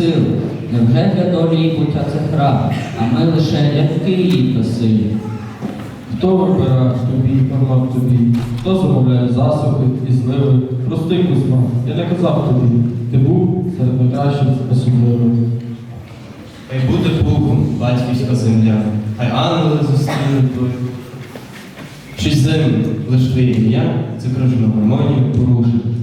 сил? Невже для долі і буття це гра, а ми лише лягки її красиві? Хто вибирає тобі, помог тобі, хто замовляє засоби і зливи, простий Кузьма, я не казав тобі, ти був серед найкращих особливих. Хай буде Богом батьківська земля, хай ангели зустрінуть той. Шість землі, лиш твоє ім'я, це крижну гармонію порушить.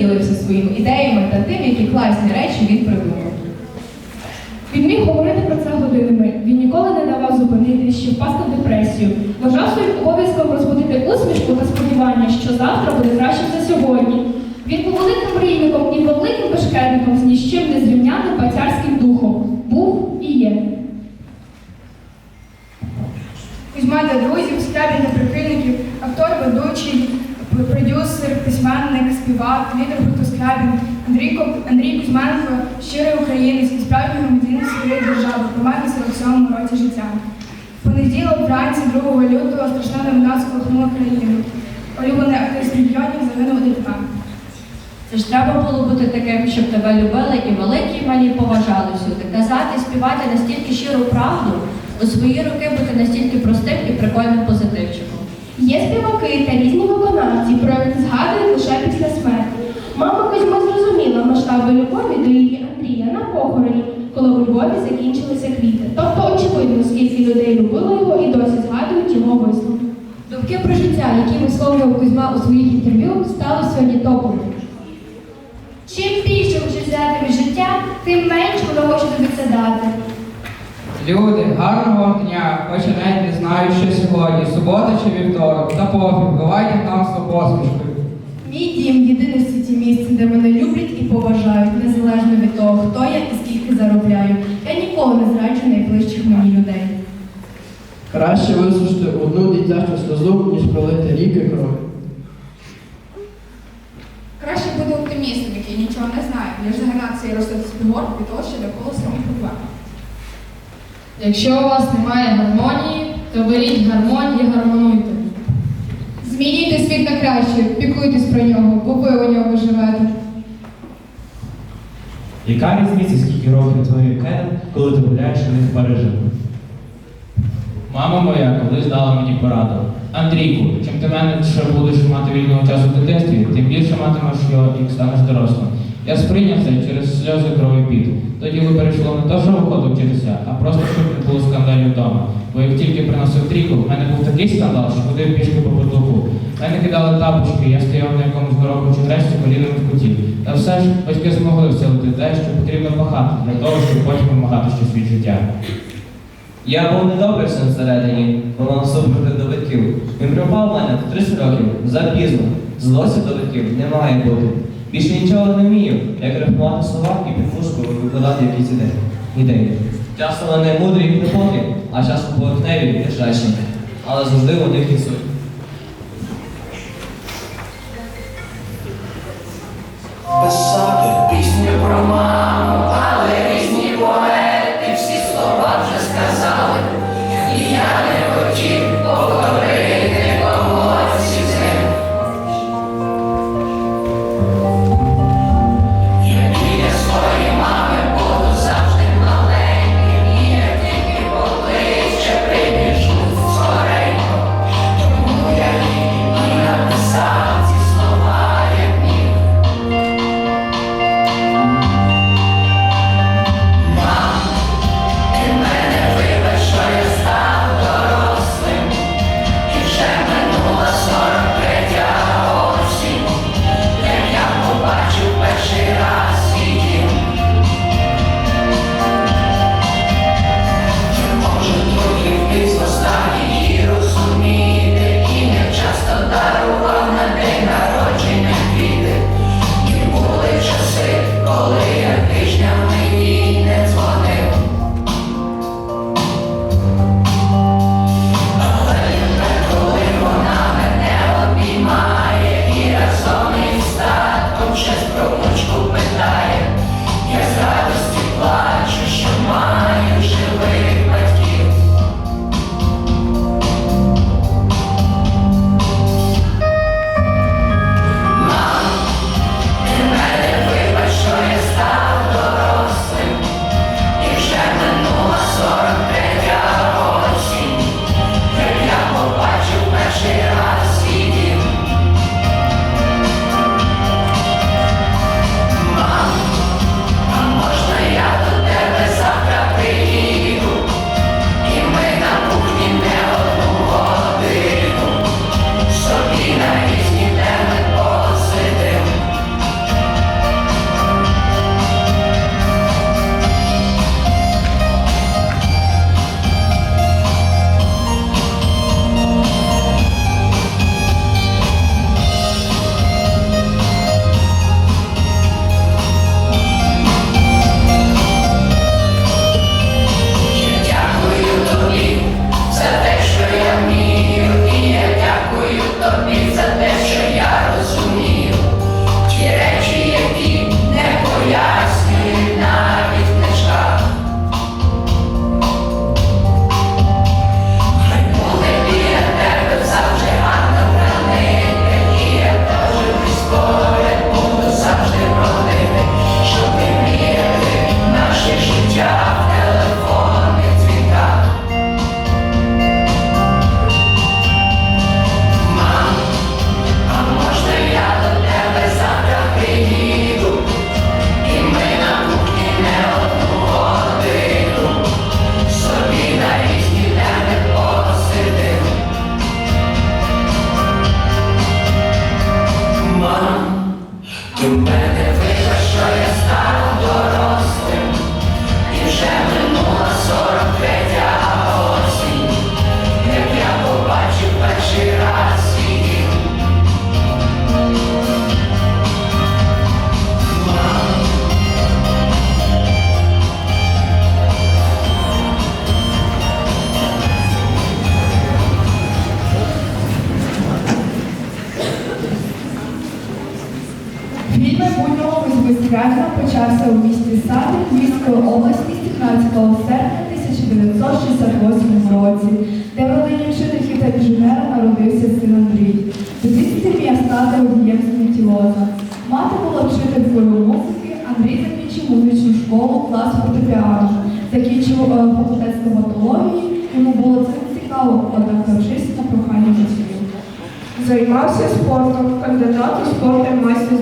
Ділився своїми ідеями та тим, які класні речі він придумав. Він міг говорити про це годинами. Він ніколи не давав зупинитись чи впасти в депресію. Вважав своїм обов'язком розбудити усмішку та сподівання, що завтра буде краще за сьогодні. Він був великим мрійником і великим бешкетником з ні з чим не зрівняним бацярським духом. Був і є. Кузьма для друзів, для прихильників, актор, ведучий, продюсер, письменник, співак, лідер гурту Скрябін, Андрій, Андрій Кузьменко, щирий українець і справжній громадянин своєї держави, помер на 47-му році життя. В понеділок, вранці 2 лютого, страшна новина сколихнула країну. Улюблений артист мільйонів загинув ДТП. Це ж треба було бути таким, щоб тебе любили і великі і малі поважали всюди. Казати, співати настільки щиру правду, у свої роки бути настільки простим і прикольним позитивчиком. Є співаки та різні виконавці, про яких згадують лише після смерті. Мама Кузьми зрозуміла масштаби любові до її Андрія на похороні, коли у Львові закінчилися квіти. Тобто очевидно, скільки людей любило його і досі згадують його вислов. Думки про життя, які висловлював Кузьма у своїх інтерв'ю, стали сьогодні топовими. Чим більше хочеш взяти від життя, тим менше воно може тобі це дати. Люди, гарного вам дня, хоч я навіть не знаю, що сьогодні, субота чи вівторок, та пофіг, бувайте там з посмішкою. Мій дім єдине в світі місце, де мене люблять і поважають, незалежно від того, хто я і скільки заробляю. Я ніколи не зраджу найближчих мені людей. Краще висушити одну дитячу сльозу, ніж пролити ріки крові. Краще бути оптимістом, який нічого не знає, ніж загнати цей розсуд спігор від того, що навколо самих проблем. Якщо у вас немає гармонії, то беріть гармонію і гармонуйте. Змінюйте світ на краще, піклуйтесь про нього, бо ви у ньому живете. Яка різниця, скільки років твоїй Кен, коли ти гуляєш у них Парижем? Мама моя колись дала мені пораду. Андрійку, чим ти менше будеш мати вільного часу в дитинстві, тим більше матимеш його, як станеш дорослим. Я сприйняв це через сльози крові піт. Тоді ви перейшло не то, що виходу вчитися, а просто щоб не було скандалів вдома. Бо як тільки приносив трійку, в мене був такий скандал, що ходив пішки по потолку. Мене кидали тапочки, я стояв на якомусь гороху чи трещі колінами в куті. Та все ж батьки змогли вселити те, що потрібно пахати для того, щоб потім вимагати щось від життя. Я був недобрий син всередині, воно супроти до батьків. Він пропав в мене в 30 років, запізно. Злості до батьків не має бути. Більше нічого не вмію, як рахувати слова і під викладати якісь ідеї. ідеї. Часто вони мудрі і глибокі, а часом поверхневі і держачі. Але завжди у них є суть. Писати пісню про маму, але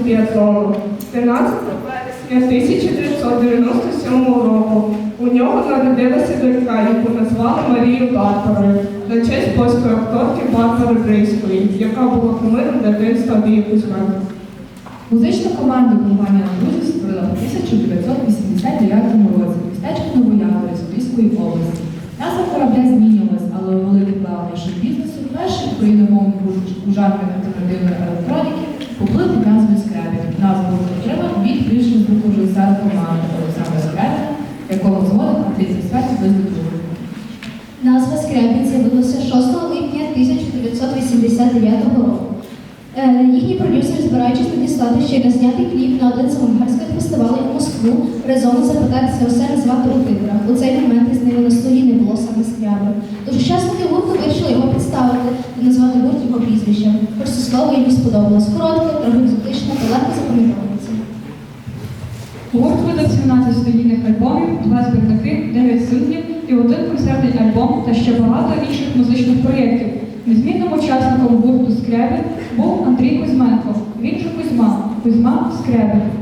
біатлону. 13 вересня 1997 року у нього народилася донька, яку назвали Марією Барбарою на честь польської акторки Барбари Брейської, яка була кумиром дитинства Кузьменка. Музичну команду компанія «Друзі» створила в 1989 році в містечку Новояворі Львівської області. Назва корабля змінювалась, але у великий плаваючий бізнесу україномовний гурт у жанрі альтернативної електроніки поплив під назвою Скрябін. Назву отримав від більшого звукорежисера команди Олександра Скрябіна, якого згодом актрисі святі визнали. Назва Скрябін з'явилася 6 липня 1989 року. Е, Їхній продюсер, збираючись надіслати ще не знятий кліп на один з авангардських фестивалів Москву, резонно запитатися у себе звати у титрах. У цей момент із на столі не було саме Скрябин. Тож учасники гурту вирішили його представити і назвати гурт його прізвищем. Хоч це слово їм сподобалось. Коротке, трохи екзотичне та легко запам'ятовується. Гурт видав 17 студійних альбомів, два збірники, 9 синглів і один концертний альбом та ще багато інших музичних проєктів. Незмінним учасником гурту Скрябін був Андрій Кузьменко. Він же Кузьма. Кузьма Скрябін.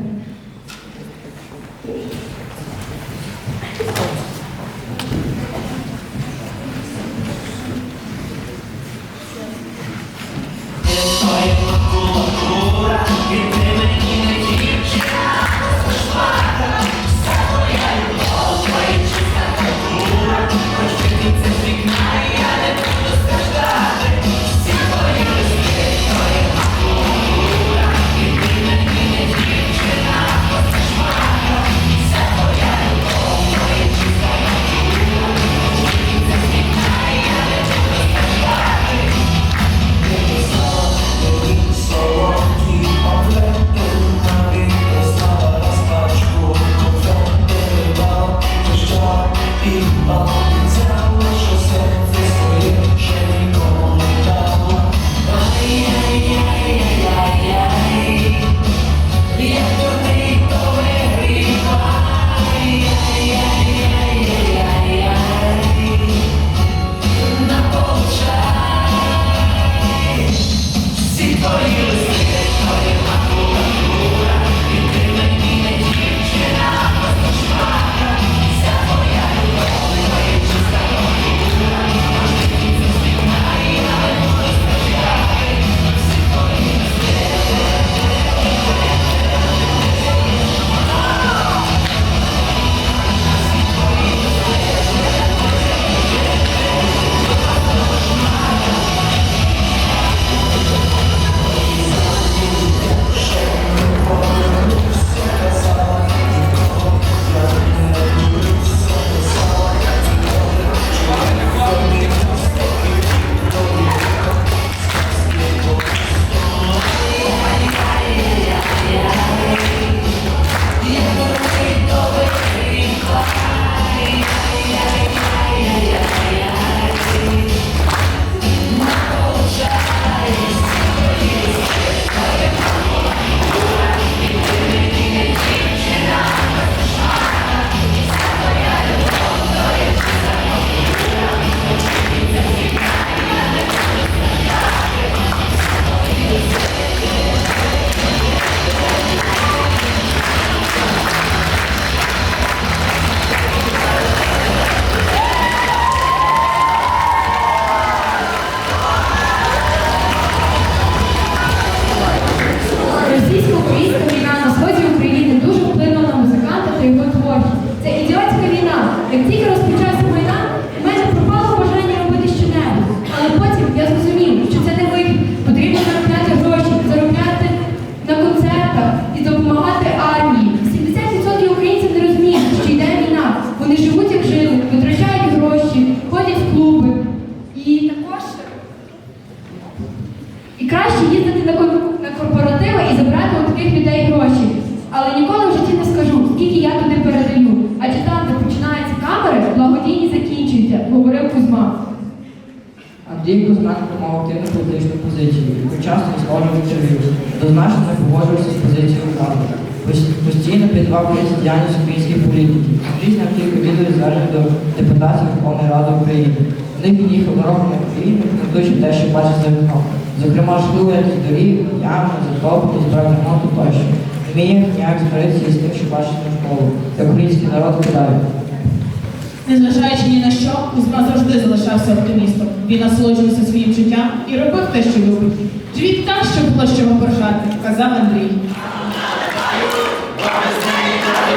Постійно підвав діяльність українських політиків. Зняв кілька відео звернень до депутатів Верховної Ради України. В них дорогами на Україні, коментуючи те, що бачить за вікном. Зокрема, як доріг, ями, затопки, збрав ремонту тощо. Вміє ніяк змиритися з тим, що бачить навколо, як український народ кидає. Незважаючи ні на що, Кузьма завжди залишався оптимістом. Він насолоджувався своїм життям і робив те, що любить. Живіть так, щоб було з чого поржати, казав Андрій. Не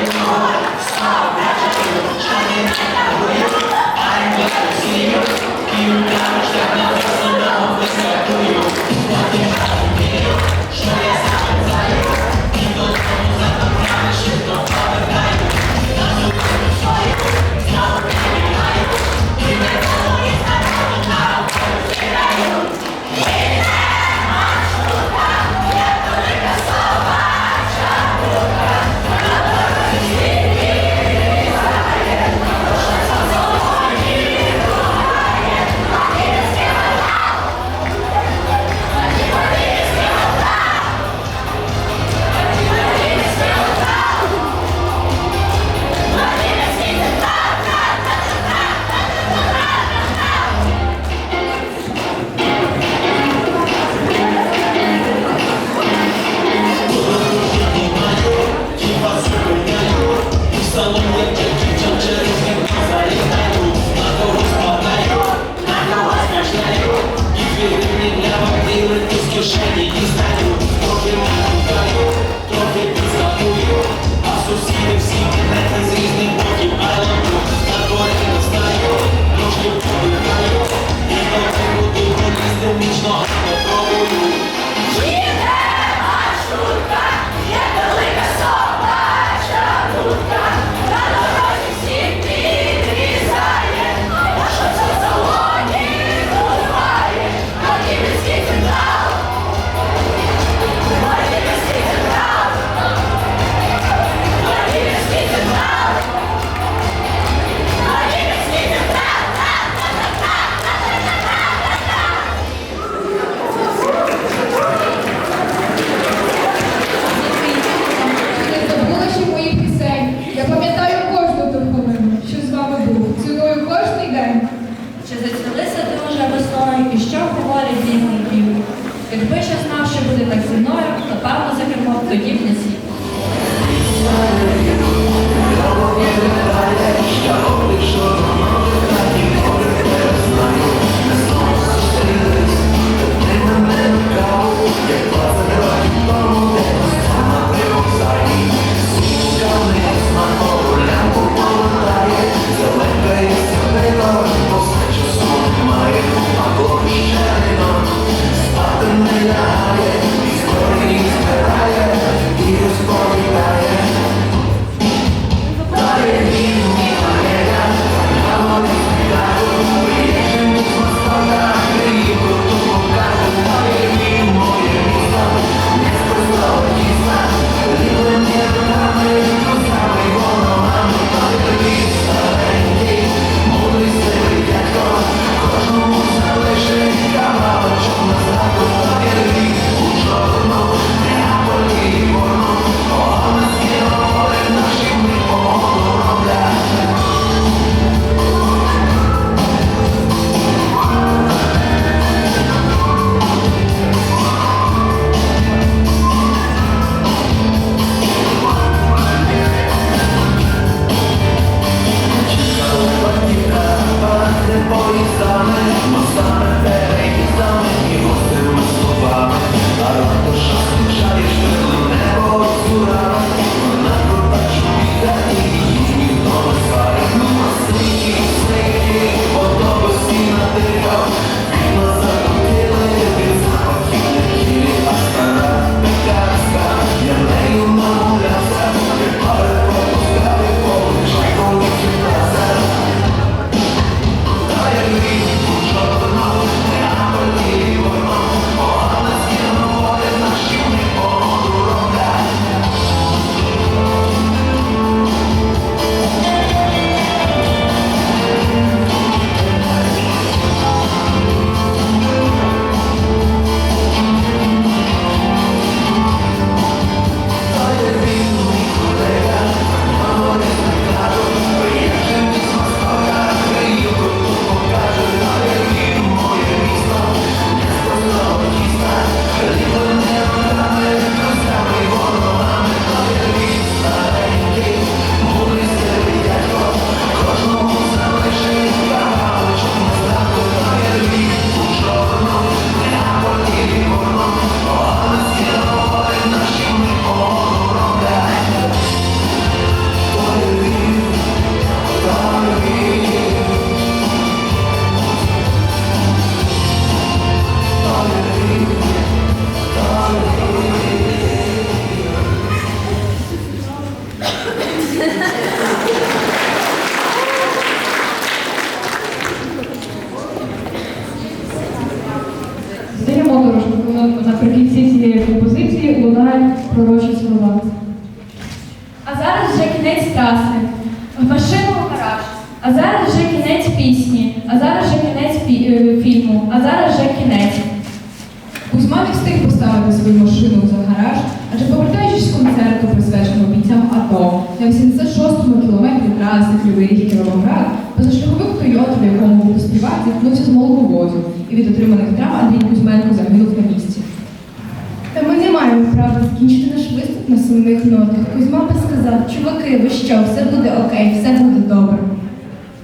права закінчити наш виступ на сумних нотах. Кузьма би сказав, чуваки, ви що, все буде окей, все буде добре.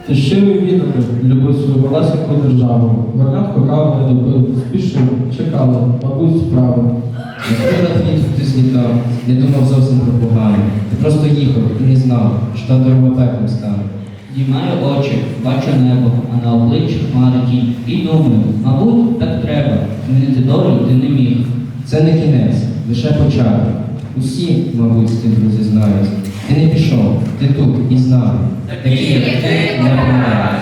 Ти щирий відомий, любив свою малесеньку державу. Горнятку каву не добив, спішив, чекали, мабуть, справи. Наприклад, він ти злітав, не думав зовсім про погано. Ти просто їхав і не знав, що та дорога пеклом стане. Дімаю очі, бачу небо, а на обличчі хмари тінь. І думаю, мабуть, так треба. Змінити долю ти не міг. Це не кінець, лише початок. Усі, мабуть, з тим друзі знають. Ти не пішов, ти тут і з нами. Такі, як ти, не помирають.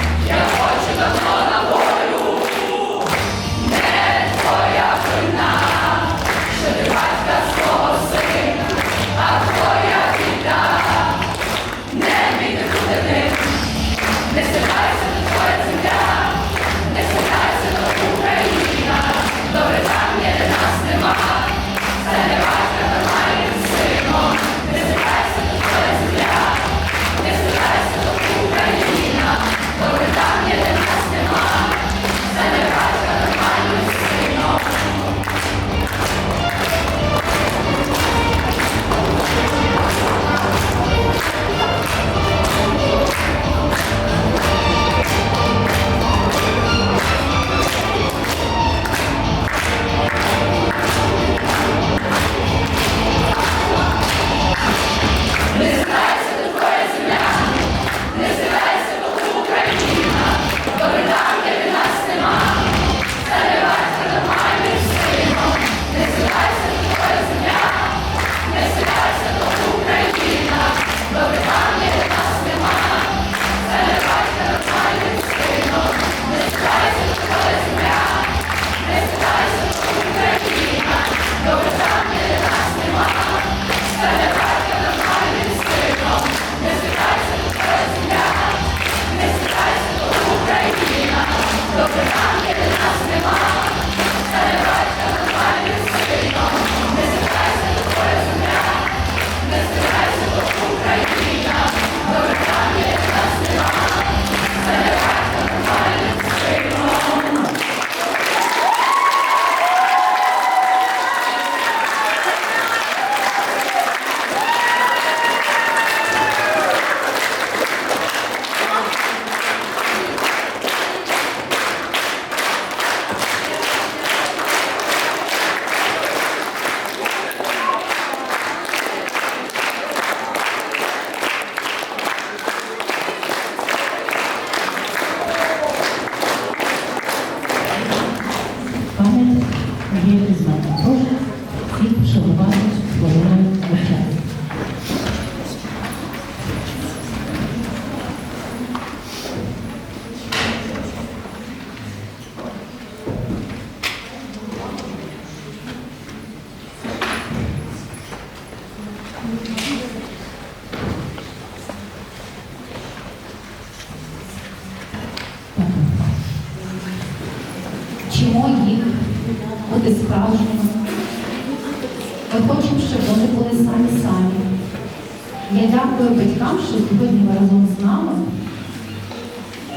дякую батькам, що сьогодні ви разом з нами.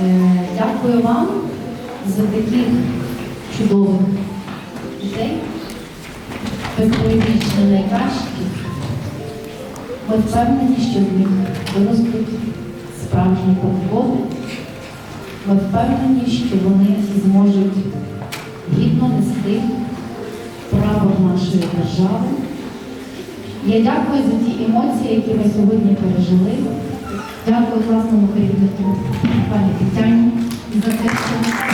Е, Дякую вам за таких чудових дітей, безперебічно найкращих. Ми впевнені, що в них виростуть справжні патріоти. Ми впевнені, що вони зможуть гідно нести право нашої держави. Я дякую за емоції, які ми сьогодні пережили. Дякую класному керівнику пані Тетяні за те, що